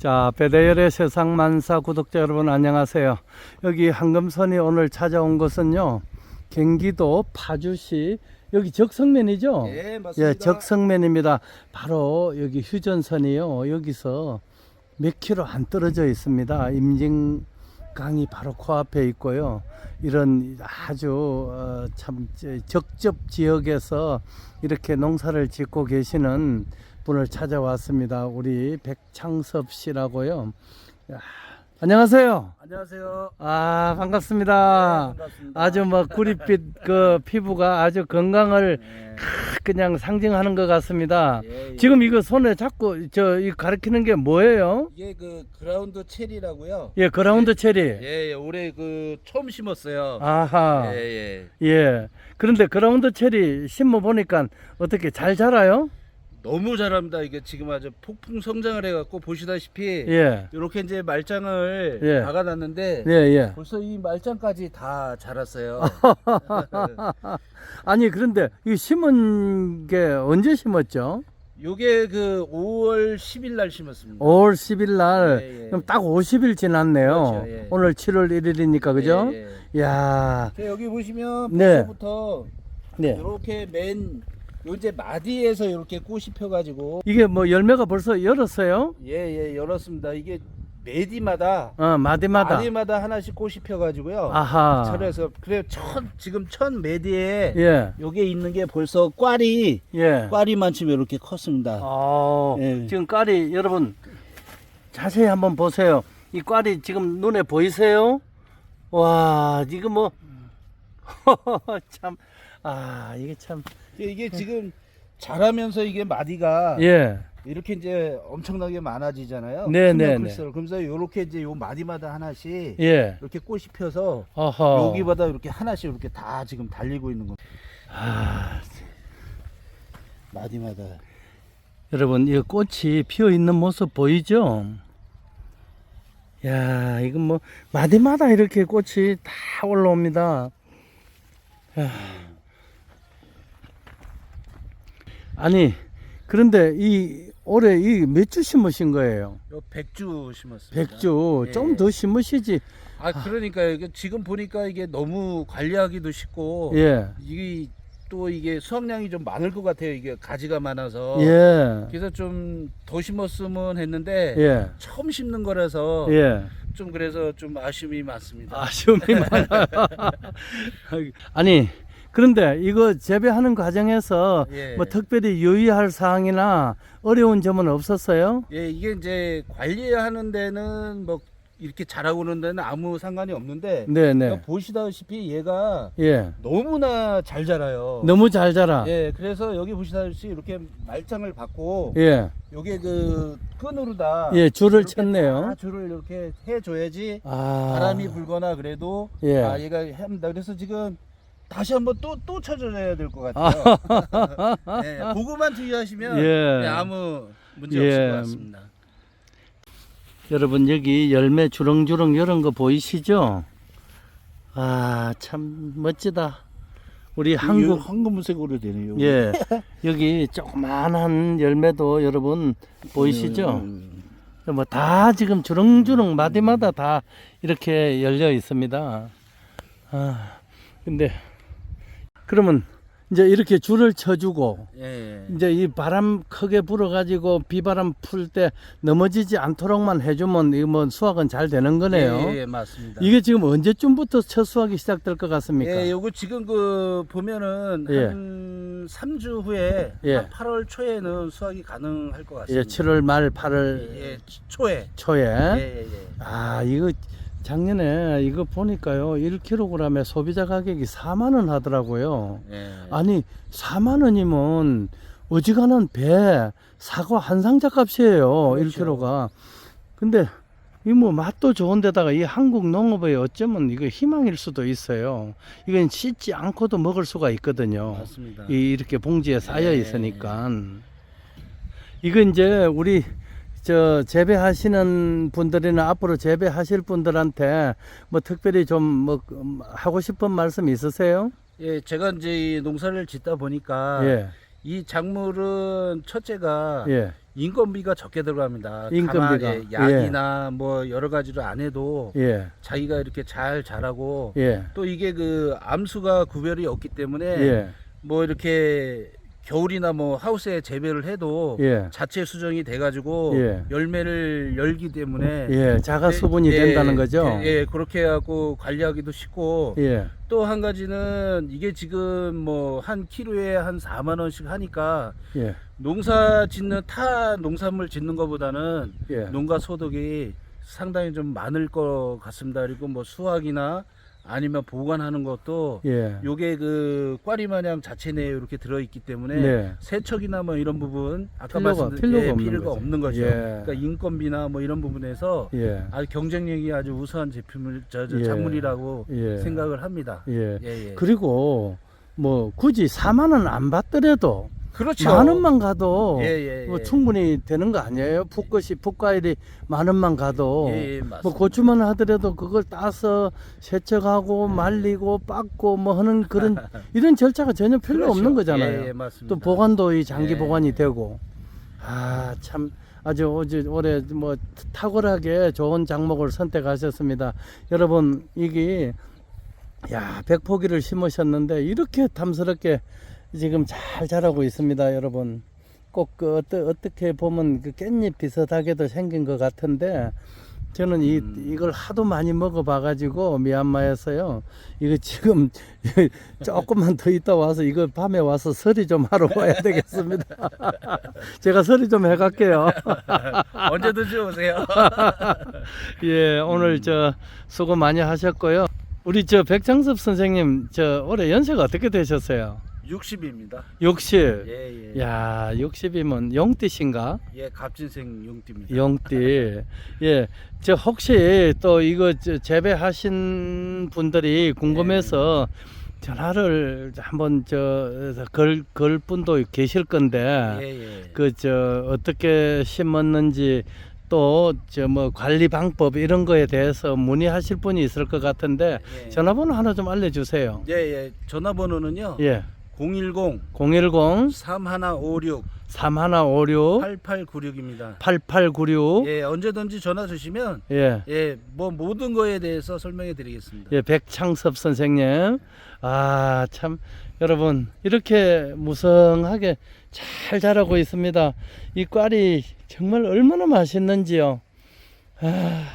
자, 배대열의 세상 만사 구독자 여러분 안녕하세요. 여기 한금선이 오늘 찾아온 것은요. 경기도 파주시 여기 적성면이죠? 예, 맞습니다. 예, 적성면입니다. 바로 여기 휴전선이요. 여기서 몇 킬로 안 떨어져 있습니다. 임진 강이 바로 코앞에 있고요. 이런 아주 어, 참 저- 적접 지역에서 이렇게 농사를 짓고 계시는 분을 찾아왔습니다. 우리 백창섭 씨라고요. 야, 안녕하세요. 안녕하세요. 아 반갑습니다. 네, 반갑습니다. 아주 뭐 구릿빛 그 피부가 아주 건강을 네. 그냥 상징하는 것 같습니다. 예, 예. 지금 이거 손에 잡고 저 이 가리키는 게 뭐예요? 이게 그 그라운드 체리라고요. 예, 그라운드 체리. 예, 예, 올해 그 처음 심었어요. 아하. 예, 예. 예. 그런데 그라운드 체리 심어 보니까 어떻게 잘 자라요? 너무 잘합니다. 이게 지금 아주 폭풍 성장을 해갖고 보시다시피 예. 이렇게 이제 말짱을 예. 박아놨는데 예, 예. 벌써 이 말짱까지 다 자랐어요. 아니 그런데 이 심은 게 언제 심었죠? 요게 그 5월 10일 날 심었습니다. 5월 10일 날. 예, 예. 그럼 딱 50일 지났네요. 그렇죠, 예. 오늘 7월 1일이니까 그죠? 예, 예. 야. 자, 여기 보시면 네. 벌써부터 네. 이렇게 맨 요제 마디에서 이렇게 꽃이 펴가지고 이게 뭐 열매가 벌써 열었어요? 예예 열었습니다. 이게 매디마다 어, 마디마다. 마디마다 하나씩 꽃이 펴가지고요. 아하. 철에서 그래 첫 지금 첫 매디에 예. 요게 있는 게 벌써 꽈리 예. 꽈리만큼 이렇게 컸습니다. 어, 예. 지금 꽈리 여러분 자세히 한번 보세요. 이 꽈리 지금 눈에 보이세요? 와, 지금 뭐 참, 아, 이게 참, 이게 지금 자라면서 이게 마디가 예, 이렇게 이제 엄청나게 많아지잖아요. 네, 네, 클수록. 그러면서 요렇게 이제 요 마디마다 하나씩 예, 이렇게 꽃이 펴서 어허. 여기마다 이렇게 하나씩 이렇게 다 지금 달리고 있는 거. 아, 마디마다. 여러분, 이 꽃이 피어 있는 모습 보이죠? 야, 이건 뭐 마디마다 이렇게 꽃이 다 올라옵니다. 야. 아니, 그런데 이 올해 이 몇 주 심으신 거예요? 요 백주 심었습니다. 백주 예. 좀 더 심으시지. 아 그러니까요. 이게 지금 보니까 이게 너무 관리하기도 쉽고 예, 이게 또 이게 수확량이 좀 많을 것 같아요. 이게 가지가 많아서. 예, 그래서 좀 더 심었으면 했는데 예, 처음 심는 거라서 예. 좀 그래서 좀 아쉬움이 많습니다. 아쉬움이 많아요. 아니 그런데 이거 재배하는 과정에서 예. 뭐 특별히 유의할 사항이나 어려운 점은 없었어요? 예, 이게 이제 관리하는 데는 뭐 이렇게 자라고는 데는 아무 상관이 없는데 네네. 그러니까 보시다시피 얘가 예. 너무나 잘 자라요. 너무 잘 자라. 예, 그래서 여기 보시다시피 이렇게 말짱을 받고 예. 요게 그 끈으로 다 예, 줄을 쳤네요. 다 줄을 이렇게 해줘야지 아. 바람이 불거나 그래도 예. 아 얘가 합니다. 그래서 지금 다시 한번 또또 쳐줘야 될 것 같아요. 예, 그거만 주의하시면 예. 예, 아무 문제 예. 없을 것 같습니다. 여러분 여기 열매 주렁주렁 이런 거 보이시죠? 아, 참 멋지다. 우리 한국 황금색으로 되네요. 예. 여기 조그만한 열매도 여러분 보이시죠? 음. 뭐다 지금 주렁주렁 마디마다 다 이렇게 열려 있습니다. 아, 근데 그러면 이제 이렇게 줄을 쳐주고 예. 이제 이 바람 크게 불어가지고 비바람 풀 때 넘어지지 않도록만 해주면 이거 뭐 수확은 잘 되는 거네요. 예, 예, 맞습니다. 이게 지금 언제쯤부터 첫 수확이 시작될 것 같습니까? 예, 요거 지금 그 보면은 예. 한 3주 후에 예. 한 8월 초에는 수확이 가능할 것 예, 같습니다. 7월 말 8월 예, 예, 초에. 초에 예, 예, 예. 아 이거 작년에 이거 보니까요 1kg에 소비자 가격이 4만 원 하더라고요. 예. 아니 4만 원이면 어지간한 배 사과 한 상자 값이에요 그렇죠. 1kg가. 근데 이 뭐 맛도 좋은데다가 이 한국 농업의 어쩌면 이거 희망일 수도 있어요. 이건 씻지 않고도 먹을 수가 있거든요. 맞습니다. 이 이렇게 봉지에 쌓여 네. 있으니까 이거 이제 우리 저 재배하시는 분들이나 앞으로 재배하실 분들한테 뭐 특별히 좀 뭐 하고 싶은 말씀 있으세요? 예, 제가 이제 이 농사를 짓다 보니까 예, 이 작물은 첫째가 예, 인건비가 적게 들어갑니다. 인건비가. 예, 약이나 뭐 여러 가지를 안 해도 예, 자기가 이렇게 잘 자라고 예, 또 이게 그 암수가 구별이 없기 때문에 예, 뭐 이렇게 겨울이나 뭐 하우스에 재배를 해도 예, 자체 수정이 돼가지고 예. 열매를 열기 때문에 예, 자가 수분이 예, 된다는 거죠. 예, 예, 그렇게 해갖고 관리하기도 쉽고 예, 또 한 가지는 이게 지금 뭐 한 키로에 한 4만 원씩 하니까 예, 농사 짓는 타 농산물 짓는 것보다는 예. 농가 소득이 상당히 좀 많을 것 같습니다. 그리고 뭐 수확이나 아니면 보관하는 것도 예. 요게 그 꽈리 마냥 자체 내에 이렇게 들어 있기 때문에 네. 세척이나 뭐 이런 부분 아까 필요가- 말씀드린 필요가 예, 없는 필요가 거죠. 없는 거죠. 예. 그러니까 인건비나 뭐 이런 부분에서 예. 아주 경쟁력이 아주 우수한 제품을 저, 저 예. 작물이라고 예. 생각을 합니다. 예. 예, 예. 그리고 뭐 굳이 4만 원 안 받더라도 그렇죠. 만 원만 가도 예, 예, 뭐 예. 충분히 되는 거 아니에요? 풋것이 풋과일이 만 원만 가도 예, 예, 맞습니다. 뭐 고추만 하더라도 그걸 따서 세척하고 말리고 빻고 뭐 하는 그런 이런 절차가 전혀 필요 그렇죠. 없는 거잖아요. 예, 예, 맞습니다. 또 보관도 이 장기 예. 보관이 되고 아 참 아주 어제 올해 뭐 탁월하게 좋은 작목을 선택하셨습니다. 여러분 이게 야 백포기를 심으셨는데 이렇게 탐스럽게 지금 잘 자라고 있습니다, 여러분. 꼭그 어떠, 어떻 게 보면 그 깻잎 비슷하게도 생긴 것 같은데 저는 이 음. 이걸 하도 많이 먹어봐 가지고 미얀마에서요. 이거 지금 조금만 더 있다 와서 이거 밤에 와서 서리 좀 하러 와야 되겠습니다. 제가 서리 좀 해갈게요. 언제든지 오세요. 예, 오늘 저 수고 많이 하셨고요. 우리 저 백창섭 선생님 저 올해 연세가 어떻게 되셨어요? 60입니다. 60. 예, 예. 야, 60이면 용띠신가? 예, 갑진생 용띠입니다. 용띠. 예. 저 혹시 또 이거 저 재배하신 분들이 궁금해서 전화를 한번 저걸 걸 분도 계실 건데 예, 예. 그 저 어떻게 심었는지 또 저 뭐 관리 방법 이런 거에 대해서 문의하실 분이 있을 것 같은데 예. 전화번호 하나 좀 알려주세요. 예, 예. 전화번호는요. 예, 010 010 3156 3156 8896입니다. 8896 예, 언제든지 전화 주시면 예. 예, 뭐 모든 거에 대해서 설명해 드리겠습니다. 예, 백창섭 선생님. 아, 참, 여러분, 이렇게 무성하게 잘 자라고 있습니다. 이 꽈리 정말 얼마나 맛있는지요. 아,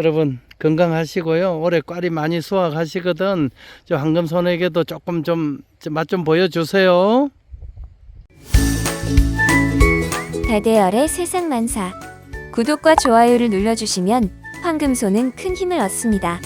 여러분, 건강하시고요. 올해 꽈리 많이 수확하시거든. 저 황금손에게도 조금 좀 맛 좀 보여주세요. 다대열의 세상 만사. 구독과 좋아요를 눌러주시면 황금소는 큰 힘을 얻습니다.